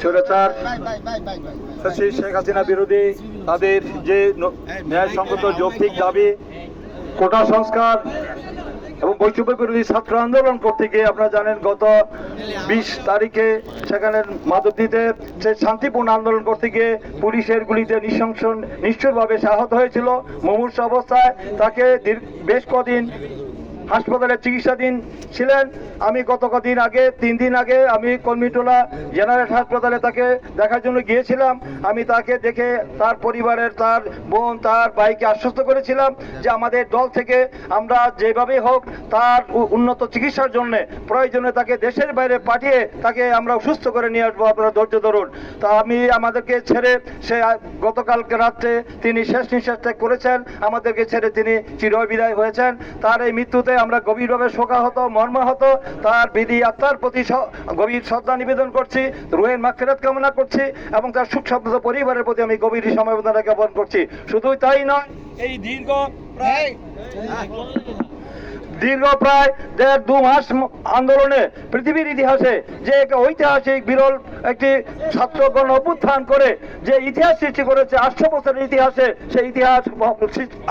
স্বৈরাচার শেখ হাসিনা বিরোধী তাদের যে ন্যায়সঙ্গত যৌক্তিক দাবি কোটা সংস্কার এবং বৈষম্য বিরোধী ছাত্র আন্দোলন করতে গিয়ে আপনারা জানেন গত বিশ তারিখে সেখানে মাধবদীতে সে শান্তিপূর্ণ আন্দোলন করতে গিয়ে পুলিশের গুলিতে নৃশংস নিশ্চয়ভাবে সে আহত হয়েছিল। মুমূর্ষ অবস্থায় তাকে বেশ কদিন হাসপাতালে চিকিৎসাধীন ছিলেন। আমি গত কদিন আগে, তিন দিন আগে আমি কর্মীটোলা জেনারেল হাসপাতালে তাকে দেখার জন্য গিয়েছিলাম। আমি তাকে দেখে তার পরিবারের, তার বোন, তার ভাইকে আশ্বস্ত করেছিলাম যে আমাদের দল থেকে আমরা যেভাবে হোক তার উন্নত চিকিৎসার জন্য প্রয়োজনে তাকে দেশের বাইরে পাঠিয়ে তাকে আমরা সুস্থ করে নিয়ে আসব। আপনারা ধৈর্য ধরুন। তা আমি আমাদেরকে ছেড়ে সে গতকালকে রাত্রে তিনি শেষ নিঃশ্বাস ত্যাগ করেছেন। আমাদেরকে ছেড়ে তিনি চিরবিদায় হয়েছেন। তার এই মৃত্যুতে আমরা গভীরভাবে শোকাহত, মর্মাহত। তার বিধি আত্মার প্রতি গভীর শ্রদ্ধা নিবেদন করছি রুহের মাক্ষেরাত কামনা করছি এবং তার সুখ শব্দ পরিবারের প্রতি আমি গভীর সমবেদনা জ্ঞাপন করছি শুধুই তাই নয় এই দীর্ঘ প্রায় দীর্ঘ প্রায় দেড় দু মাস আন্দোলনে পৃথিবীর ইতিহাসে যে ঐতিহাসিক বিরল একটি ছাত্র গণ অভ্যুত্থান করে যে ইতিহাস সৃষ্টি করেছে, আটশো বছরের ইতিহাসে সেই ইতিহাস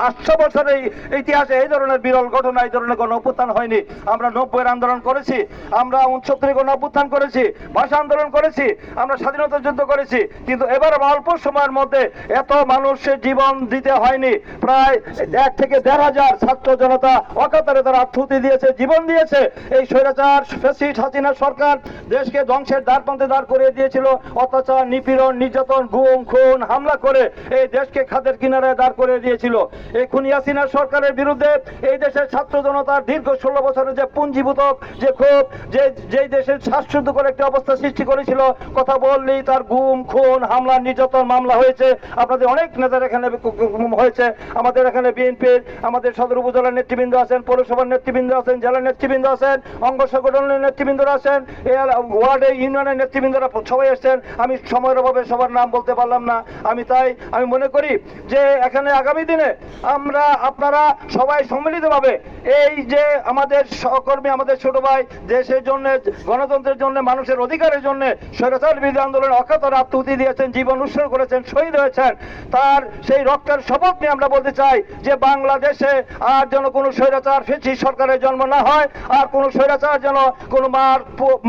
আটশো বছরের ইতিহাসে এই ধরনের বিরল ঘটনা, এই ধরনের গণ অভ্যুত্থান হয়নি। আমরা নব্বইয়ের আন্দোলন করেছি, আমরা উনসত্তরের গণ অভ্যুত্থান করেছি, ভাষা আন্দোলন করেছি, আমরা স্বাধীনতা যুদ্ধ করেছি, কিন্তু এবার অল্প সময়ের মধ্যে এত মানুষের জীবন দিতে হয়নি। প্রায় এক থেকে দেড় হাজার ছাত্র জনতা অকাতারে তারা আত্মহতি দিয়েছে, জীবন দিয়েছে। এই স্বৈরাচার ফেসিস্ট হাসিনা সরকার দেশকে ধ্বংসের দ্বার প্রান্তে দাঁড় করিয়ে দিয়েছিল। অত্যাচার, নিপীড়ন, নির্যাতন, গুম, খুন, হামলা করে এই দেশকে খাদের কিনারায় দাঁড় করিয়ে দিয়েছিল। এই খুনি হাসিনা সরকারের বিরুদ্ধে এই দেশের ছাত্র জনতার দীর্ঘ ষোলো বছরের যে পুঞ্জীভূত যে ক্ষোভ, যে, যেই দেশের শ্বাসরুদ্ধ করে একটি অবস্থা সৃষ্টি করেছিল, কথা বললেই তার গুম, খুন, হামলা, নির্যাতন মামলা হয়েছে। আপনাদের অনেক নেতার এখানে হয়েছে। আমাদের এখানে বিএনপির, আমাদের সদর উপজেলার নেতৃবৃন্দ আছেন পৌরসভার নেতৃবৃন্দ আছেন জেলার নেতৃবৃন্দ আছেন, অঙ্গ সংগঠনের নেতৃবৃন্দরা আছেন ওয়ার্ডে, ইউনিয়নের নেতৃবৃন্দরা সবাই এসেছেন আমি সময়ের অভাবে সবার নাম বলতে পারলাম না। আমি তাই, আমি মনে করি যে এখানে আগামী দিনে আমরা আপনারা সবাই সম্মিলিতভাবে এই যে আমাদের সহকর্মী, আমাদের ছোট ভাই দেশের জন্য, গণতন্ত্রের জন্য, মানুষের অধিকারের জন্য স্বৈরাচার বিরোধী আন্দোলনে অকাতরে আত্মহতি দিয়েছেন, জীবন উৎসর্গ করেছেন, শহীদ হয়েছেন। তার সেই রক্তের শপথ নিয়ে আমরা বলতে চাই যে বাংলাদেশে আর যেন কোনো স্বৈরাচার ফেঁচি সরকারের জন্ম না হয়, আর কোনো স্বৈরাচার যেন কোনো মার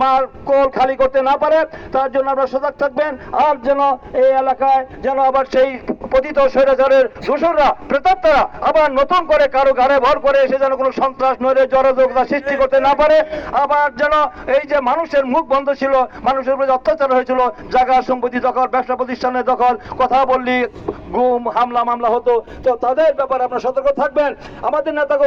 মার কোল খালি করতে না পারে, তার জন্য আমরা সজাগ থাকবেন, আর যেন এই এলাকায় যেন আবার সেই পতিত স্বৈরাচারের শ্বশুররা প্রেতাত্মারা আবার নতুন করে কারও গাড়ে ভর করে এসে যেন কোনো সন্ত্রাস নইলে জড়যোগতা সৃষ্টি করতে না পারে, আবার যেন এই যে মানুষের মুখ বন্ধ ছিল, মানুষের উপরে অত্যাচার হয়েছিল জায়গা সম্পত্তি দখল, ব্যবসা প্রতিষ্ঠানের দখল, কথা বললি, গুম, হামলা, মামলা হতো, তো তাদের ব্যাপারে আপনারা সতর্ক থাকবেন। আমাদের নেতাগণ